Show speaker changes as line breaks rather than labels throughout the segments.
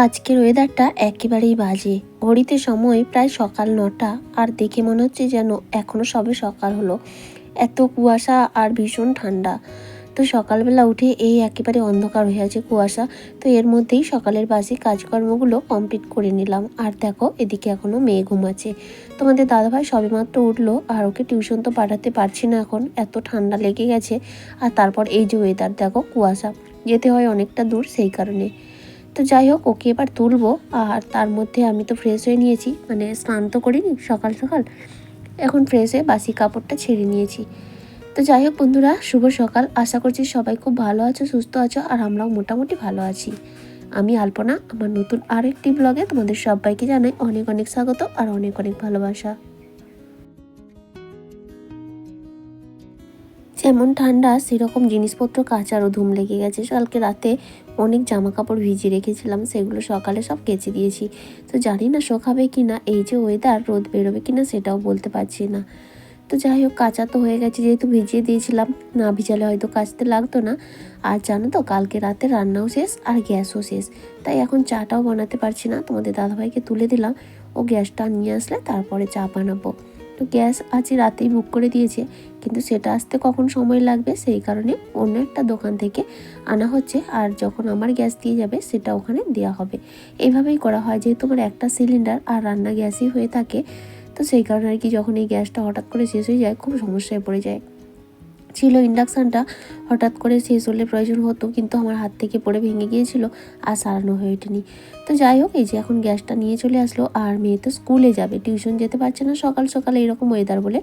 আজকের ওয়েদারটা একেবারেই বাজে। ঘড়িতে সময় প্রায় সকাল নটা, আর দেখে মনে হচ্ছে যেন এখনও সবে সকাল হলো। এত কুয়াশা আর ভীষণ ঠান্ডা। তো সকালবেলা উঠে এই একেবারে অন্ধকার হয়ে আছে কুয়াশা, তো এর মধ্যেই সকালের বাসি কাজকর্মগুলো কমপ্লিট করে নিলাম। আর দেখো, এদিকে এখনও মেয়ে ঘুমাচ্ছে। তোমাদের দাদাভাই সবেমাত্র উঠল, আর ওকে টিউশন তো পাঠাতে পারছি না এখন, এত ঠান্ডা লেগে গেছে। আর তারপর এই যে ওয়েদার দেখো কুয়াশা। যেতে হয় অনেকটা দূর, সেই কারণে। তো যাই হোক, ওকে এবার তুলবো। আর তার মধ্যে আমি তো ফ্রেশ হয়ে নিয়েছি। মানে স্নান তো করিনি সকাল সকাল। এখন ফ্রেশ হয়ে বাসি কাপড়টা ছেড়ে নিয়েছি। তো যাই হোক বন্ধুরা, শুভ সকাল। আশা করছি সবাই খুব ভালো আছো, সুস্থ আছো, আর আমরাও মোটামুটি ভালো আছি। আমি আলপনা, আমার নতুন আর একটি ব্লগে তোমাদের সবাইকে জানাই অনেক অনেক স্বাগত আর অনেক অনেক ভালোবাসা। যেমন ঠান্ডা, সেরকম জিনিসপত্র কাচারও ধুম লেগে গেছে। কালকে রাতে অনেক জামা কাপড় ভিজিয়ে রেখেছিলাম, সেগুলো সকালে সব কেচে দিয়েছি। তো জানি না শোকাবে কি না এই যে ওয়েদার রোদ বেরোবে কি না সেটাও বলতে পারছি না। তো যাই হোক, কাঁচা তো হয়ে গেছে, যেহেতু ভিজিয়ে দিয়েছিলাম, না ভিজালে হয়তো কাচতে লাগতো না। আর জানো তো, কালকে রাতে রান্নাও শেষ, আর গ্যাসও শেষ। তাই এখন চাটাও বানাতে পারছি না, তোমাদের দাদাভাইকে তুলে দিলাম। ও গ্যাসটা নিয়ে আসলে তারপরে চা বানাবো। গ্যাস আজ রাতেই বুক করে দিয়েছে। কিন্তু সেটা আসতে কখন সময় লাগবে সেই কারণে অন্য একটা দোকান থেকে আনা হচ্ছে আর যখন আমার গ্যাস দিয়ে যাবে সেটা ওখানে দেওয়া হবে। এইভাবেই করা হয় যেহেতু আমার একটা সিলিন্ডার আর রান্না গ্যাসই হয়ে থাকে, তো সেই কারণে আর কি যখন এই গ্যাসটা হঠাৎ করে শেষ হয়ে যায় খুব সমস্যায় পড়ে যায়। ছিল ইন্ডাকশানটা, হঠাৎ করে শেষ হলে প্রয়োজন হতো, কিন্তু আমার হাত থেকে পড়ে ভেঙে গিয়েছিল আর সারানো হয়ে ওঠেনি। তো যাই হোক, এই যে এখন গ্যাসটা নিয়ে চলে আসলো আর মেয়ে তো স্কুলে যাবে, টিউশন যেতে পারছে না সকাল সকাল এরকম ওয়েদার বলে।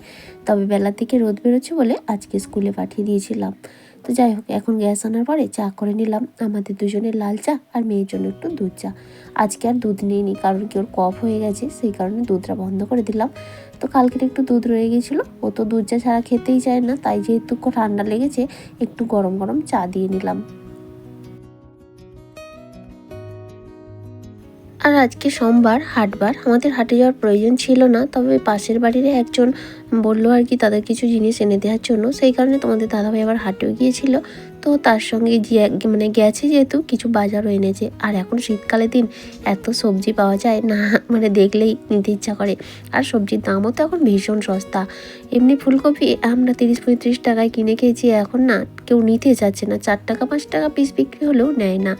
তবে বেলা থেকে রোদ বেরোচ্ছে বলে আজকে স্কুলে পাঠিয়ে দিয়েছিলাম। তো যাই হোক, এখন গ্যাস আনার পরে চা করে নিলাম। আমাদের দুজনের লাল চা আর মেয়ের জন্য একটু দুধ চা। আজকে আর দুধ নিইনি, কারণ কি ওর কফ হয়ে গেছে, সেই কারণে দুধটা বন্ধ করে দিলাম। তো কালকের একটু দুধ রয়ে গেছিল, ও তো দুধ চা ছাড়া খেতেই চায় না, তাই যেহেতু ঠান্ডা লেগেছে, একটু গরম গরম চা দিয়ে নিলাম। আর আজকে সোমবার, হাটবার, আমাদের হাটে যাওয়ার প্রয়োজন ছিল না, তবে পাশের বাড়ির একজন বলল আর কি তাদের কিছু জিনিস এনে দেওয়ার জন্য। সেই কারণে তোমাদের দাদাভাই আবার হাটেও গিয়েছিল। তো তার সঙ্গে মানে গেছে যেহেতু, কিছু বাজারও এনেছে। আর এখন শীতকালে দিন, এত সবজি পাওয়া যায় না মানে দেখলেই নিতে ইচ্ছা করে। আর সবজির দামও তো এখন ভীষণ সস্তা। এমনি ফুলকপি আমরা তিরিশ পঁয়ত্রিশ টাকায় কিনে খেয়েছি, এখন না কেউ নিতে চাচ্ছে না। চার টাকা, পাঁচ টাকা পিস বিক্রি হলেও নেয় না।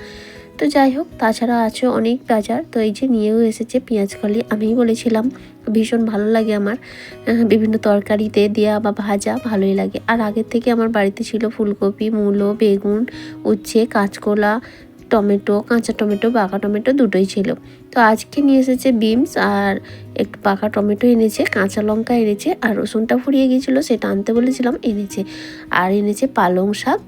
তো যাই হোক, তাছাড়া আছে অনেক বাজার। তো এই যে নিয়েও এসেছে পেঁয়াজকলি আমিই বলেছিলাম, ভীষণ ভালো লাগে আমার। বিভিন্ন তরকারিতে দেওয়া বা ভাজা ভালোই লাগে। আর আগের থেকে আমার বাড়িতে ছিল ফুলকপি, মূলো, বেগুন, উচ্ছে, কাঁচকলা, টমেটো, কাঁচা টমেটো পাকা টমেটো দুটোই ছিল। তো আজকে নিয়ে এসেছে বিমস আর একটু পাকা টমেটো এনেছে, কাঁচা লঙ্কা এনেছে, আর রসুনটা ফুরিয়ে গিয়েছিল, সেটা আনতে বলেছিলাম, এনেছে। আর এনেছে পালং শাক।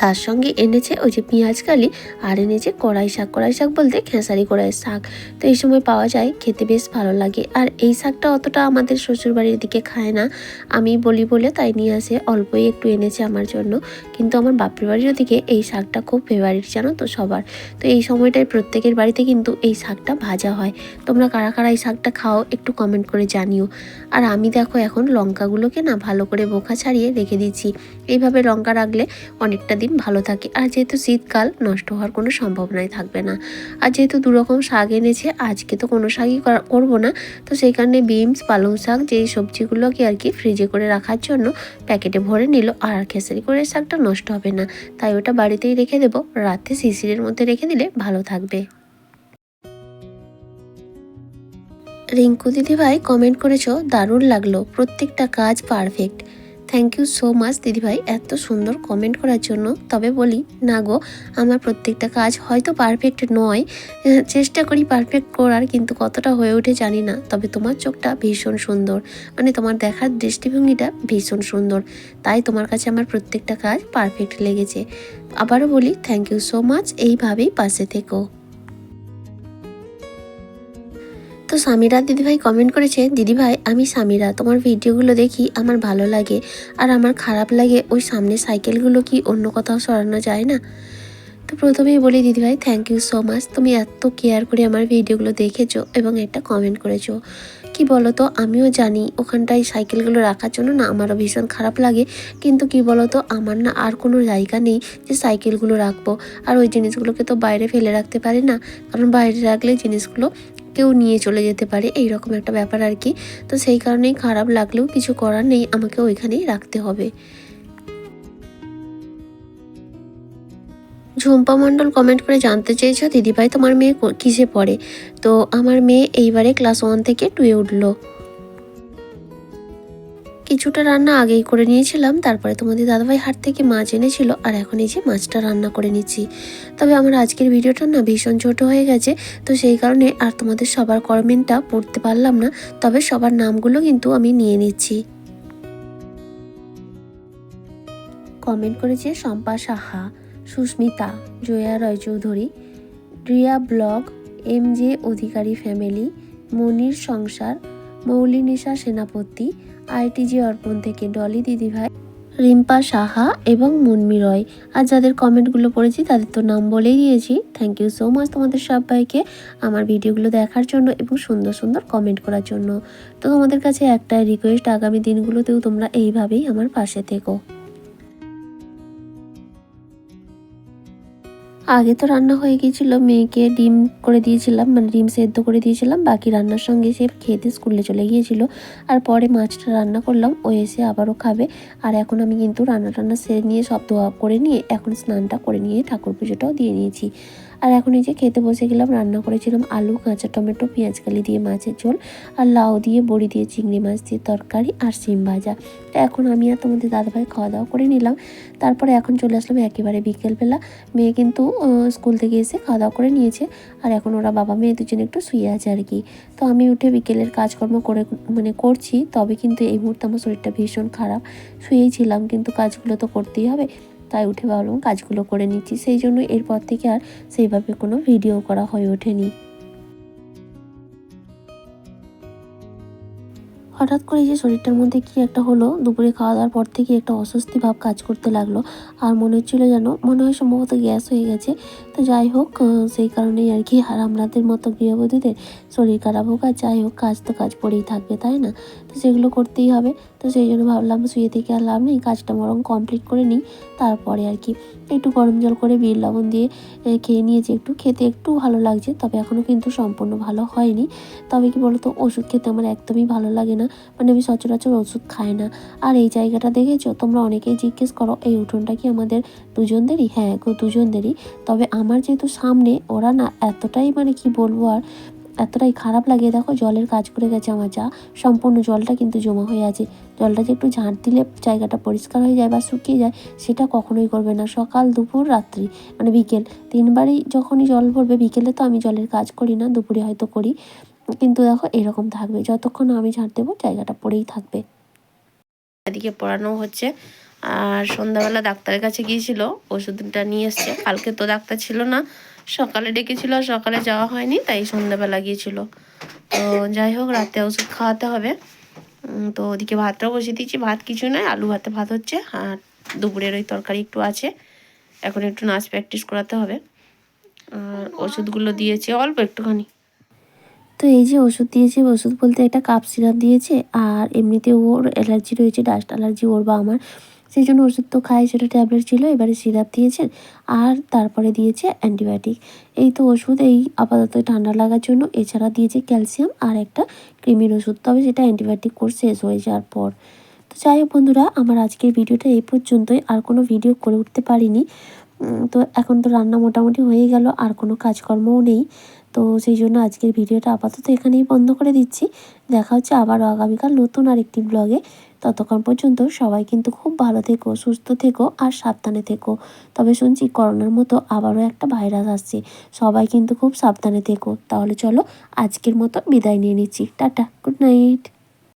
তার সঙ্গে এনেছে ওই যে পেঁয়াজ কালি আর এনেছে কড়াই শাক। কড়াই শাক বলতে খেসারি কড়াই শাক। তো এই সময় পাওয়া যায়, খেতে বেশ ভালো লাগে। আর এই শাকটা অতটা আমাদের শ্বশুরবাড়ির দিকে খায় না। আমি বলি বলে তাই নিয়ে আসে, অল্পই একটু এনেছে আমার জন্য। কিন্তু আমার বাপের বাড়ির দিকে এই শাকটা খুব ফেভারিট জানো তো সবার। তো এই সময়টায় প্রত্যেকের বাড়িতে কিন্তু এই শাকটা ভাজা হয়। তোমরা কারা কারা এই শাকটা খাও একটু কমেন্ট করে জানিও। আর আমি দেখো এখন লঙ্কাগুলোকে না ভালো করে বোকা ছাড়িয়ে রেখে দিচ্ছি। এইভাবে লঙ্কা রাখলে অনেকটা দিন ভালো থাকে। আর যেহেতু শীতকাল, নষ্ট হওয়ার কোনো সম্ভাবনাই থাকবে না। আর যেহেতু দুরকম শাক এনেছে, আজকে তো কোনো শাকই করব না। তো সেই কারণে বিমস পালং শাক, যেই সবজিগুলোকে আর কি ফ্রিজে করে রাখার জন্য প্যাকেটে ভরে নিল। আর খেসারি করে শাকটা নষ্ট হবে না। তাই ওটা বাড়িতেই রেখে দেবো। রাতে শিশিরের মধ্যে রেখে দিলে ভালো থাকবে। রিঙ্কু দিদিভাই কমেন্ট করেছ, দারুণ লাগল। প্রত্যেকটা কাজ perfect thank you so much দিদিভাই এত সুন্দর কমেন্ট করার জন্য। তবে বলি, না গো, আমার প্রত্যেকটা কাজ হয়তো পারফেক্ট নয়। চেষ্টা করি পারফেক্ট করার, কিন্তু কতটা হয়ে ওঠে জানি না। তবে তোমার চোখটা ভীষণ সুন্দর। মানে তোমার দেখার দৃষ্টিভঙ্গিটা ভীষণ সুন্দর। তাই তোমার কাছে আমার প্রত্যেকটা কাজ পারফেক্ট লেগেছে। আবারও বলি থ্যাংক ইউ সো মাচ এইভাবেই পাশে থেকো। তো সামিরা দিদিভাই কমেন্ট করেছে, দিদিভাই, আমি সামিরা, তোমার ভিডিওগুলো দেখি আমার ভালো লাগে আর আমার খারাপ লাগে, ওই সামনে সাইকেলগুলো কি অন্য কোথাও সরানো যায় না? তো প্রথমেই বলি, দিদিভাই থ্যাংক ইউ সো মাচ তুমি এত কেয়ার করে আমার ভিডিওগুলো দেখেছ এবং একটা কমেন্ট করেছ। কি বলো তো আমিও জানি ওখানটায় সাইকেলগুলো রাখার জন্য না আমারও ভীষণ খারাপ লাগে, কিন্তু কি বলো তো আমার না আর কোনো জায়গা নেই যে সাইকেলগুলো রাখব। আর ওই জিনিসগুলোকে তো বাইরে ফেলে রাখতে পারি না, কারণ বাইরে রাখলে জিনিসগুলো কেউ নিয়ে চলে যেতে পারে এই রকম একটা ব্যাপার আর কি। তো সেই কারণেই খারাপ লাগলেও কিছু করার নেই, আমাকে ওইখানেই রাখতে হবে। ঝুম্পা মণ্ডল কমেন্ট করে জানতে চেয়েছো, দিদিভাই, তোমার মেয়ে কিসে পড়ে? তো আমার মেয়ে এইবারে ক্লাস ওয়ান থেকে টুয়ে উঠল। কিছুটা রান্না আগেই করে নিয়েছিলাম, তারপরে তোমাদের দাদাভাই হাট থেকে মাছ এনেছিল আর এখন এই যে মাছটা রান্না করে নিচ্ছি। তবে আমার আজকের ভিডিওটা না ভীষণ ছোট হয়ে গেছে, তো সেই কারণে আর তোমাদের সবার কমেন্টটা পড়তে পারলাম না, তবে সবার নামগুলো কিন্তু আমি নিয়ে নিচ্ছি। কমেন্ট করেছে Shampa Saha, Susmita, Joya Roychowdhury Riya blog, M J Adhikari family, মনির সংসার মৌলিনিশা সেনাপতি আইটিজি অর্পণ থেকে ডলি দিদিভাই, রিম্পা সাহা এবং মুনমি রয়। আর যাদের কমেন্টগুলো পড়েছি, তাদের তো নাম বলেই দিয়েছি। থ্যাংক ইউ সো মাচ তোমাদের সবাইকে আমার ভিডিওগুলো দেখার জন্য এবং সুন্দর সুন্দর কমেন্ট করার জন্য। তো তোমাদের কাছে একটাই রিকোয়েস্ট আগামী দিনগুলোতেও তোমরা এইভাবেই আমার পাশে থেকো। আগে তো রান্না হয়ে গিয়েছিল, মেয়েকে ডিম করে দিয়েছিলাম মানে ডিম সেদ্ধ করে দিয়েছিলাম, বাকি রান্নার সঙ্গে সে খেতে স্কুলে চলে গিয়েছিল। আর পরে মাছটা রান্না করলাম, ও এসে আবারও খাবে। আর এখন আমি কিন্তু রান্না টান্না সেরে নিয়ে সব দোয়া করে নিয়ে এখন স্নানটা করে নিয়ে ঠাকুর পুজোটাও দিয়ে নিয়েছি। আর এখন এই যে খেতে বসে গেলাম, রান্না করেছিলাম আলু, কাঁচা টমেটো, পেঁয়াজ কালি দিয়ে মাছের ঝোল আর লাউ দিয়ে বড়ি দিয়ে চিংড়ি মাছ দিয়ে তরকারি আর সিম ভাজা। এখন আমি আর তোমাদের দাদাভাই খাওয়া দাওয়া করে নিলাম। তারপরে এখন চলে আসলাম একেবারে বিকেলবেলা। মেয়ে কিন্তু স্কুল থেকে এসে খাওয়া দাওয়া করে নিয়েছে আর এখন ওরা বাবা মেয়ে দুজনে একটু শুয়ে আছে আর কি। তো আমি উঠে বিকেলের কাজকর্ম করে মানে করছি, তবে কিন্তু এই মুহূর্তে আমার শরীরটা ভীষণ খারাপ। শুয়েই ছিলাম কিন্তু কাজগুলো তো করতেই হবে। তাই উঠে ভাবলাম কাজগুলো করে নিচ্ছি। সেই জন্য এরপর থেকে আর সেইভাবে কোনো ভিডিও করা হয়ে ওঠেনি। হঠাৎ করে যে শরীরটার মধ্যে কি একটা হলো, দুপুরে খাওয়া দাওয়ার পর থেকে একটা অস্বস্তি ভাব কাজ করতে লাগল। আর মনে হচ্ছিল যেন, মনে হয় সম্ভবত গ্যাস হয়ে গেছে। তো যাই হোক সেই কারণেই আর কি আর আমাদের মতো গৃহবধূদের শরীর খারাপ হোক আর যাই হোক, কাজ তো কাজ পড়েই থাকবে, তাই না? তো সেগুলো করতেই হবে। তো সেই জন্য ভাবলাম শুয়ে থেকে আর লাভ নেই, কাজটা বরং কমপ্লিট করে নিই। তারপরে আর কি একটু গরম জল করে বিট লবণ দিয়ে খেয়ে নিয়েছি একটু। খেতে একটু ভালো লাগছে, তবে এখনও কিন্তু সম্পূর্ণ ভালো হয়নি। তবে কি বলতো, ওষুধ খেতে আমার একদমই ভালো লাগে না। মানে আমি সচরাচর ওষুধ খাই না। আর এই জায়গাটা দেখেছ? তোমরা অনেকেই জিজ্ঞেস করো, এই উঠোনটা কি আমাদের দুজনদেরই? হ্যাঁ গো, দুজনদেরই। তবে আমার যেহেতু সামনে, ওরা না এতটাই মানে কি বলব আর, এতটাই খারাপ লাগে। দেখো, জলের কাজ করে গেছে আমার যা। সম্পূর্ণ জলটা কিন্তু জমা হয়ে আছে। জলটা যে একটু ঝাঁট দিলে জায়গাটা পরিষ্কার হয়ে যায় বা শুকিয়ে যায়, সেটা কখনোই করবে না। সকাল, দুপুর, রাত্রি মানে বিকেল। তিনবারই যখনই জল ভরবে, বিকেলে তো আমি জলের কাজ করি না, দুপুরে হয়তো করি। কিন্তু দেখো এরকম থাকবে। যতক্ষণ আমি ঝাড় দেবো, জায়গাটা পড়েই থাকবে। এদিকে পড়ানো হচ্ছে। আর সন্ধ্যাবেলা ডাক্তারের কাছে গিয়েছিল, ওষুধটা নিয়ে এসছে। কালকে তো ডাক্তার ছিল না। সকালে ডেকেছিল সকালে যাওয়া হয়নি, তাই সন্ধ্যাবেলা গিয়েছিল। তো যাই হোক, রাতে ওষুধ খাওয়াতে হবে। তো ওদিকে ভাতটাও বসিয়ে দিয়েছি। ভাত কিছু নয়, আলু ভাতে ভাত হচ্ছে। আর দুপুরের ওই তরকারি একটু আছে। এখন একটু নাচ প্র্যাকটিস করাতে হবে। আর ওষুধগুলো দিয়েছে, অল্প একটুখানি। তো এই যে ওষুধ দিয়েছে, ওষুধ বলতে একটা কাপ সিরাপ দিয়েছে আর এমনিতে ওর অ্যালার্জি রয়েছে, ডাস্ট অ্যালার্জি ওর বা আমার। সেই জন্য ওষুধ তো খাই সেটা ট্যাবলেট ছিল, এবারে সিরাপ দিয়েছেন আর তারপরে দিয়েছে অ্যান্টিবায়োটিক। এই তো ওষুধ, এই আপাতত ঠান্ডা লাগার জন্য। এছাড়া দিয়েছে ক্যালসিয়াম আর একটা ক্রিমির ওষুধ, তবে সেটা অ্যান্টিবায়োটিক কোর্স শেষ হয়ে যাওয়ার পর। তো যাই হোক বন্ধুরা, আমার আজকের ভিডিওটা এই পর্যন্তই, আর কোনো ভিডিও করে উঠতে পারিনি। তো এখন তো রান্না মোটামুটি হয়ে গেল, আর কোনো কাজকর্মও নেই। তো সেই জন্য আজকের ভিডিওটা আপাতত এখানেই বন্ধ করে দিচ্ছি। দেখা হচ্ছে আবারও আগামীকাল নতুন আরেকটি ব্লগে। ততক্ষণ পর্যন্ত সবাই কিন্তু খুব ভালো থেকো, সুস্থ থেকো আর সাবধানে থেকো। তবে শুনছি করোনার মতো আবারও একটা ভাইরাস আসছে। সবাই কিন্তু খুব সাবধানে থেকো। তাহলে চলো আজকের মতো বিদায় নিয়ে নিচ্ছি। Tata, good night.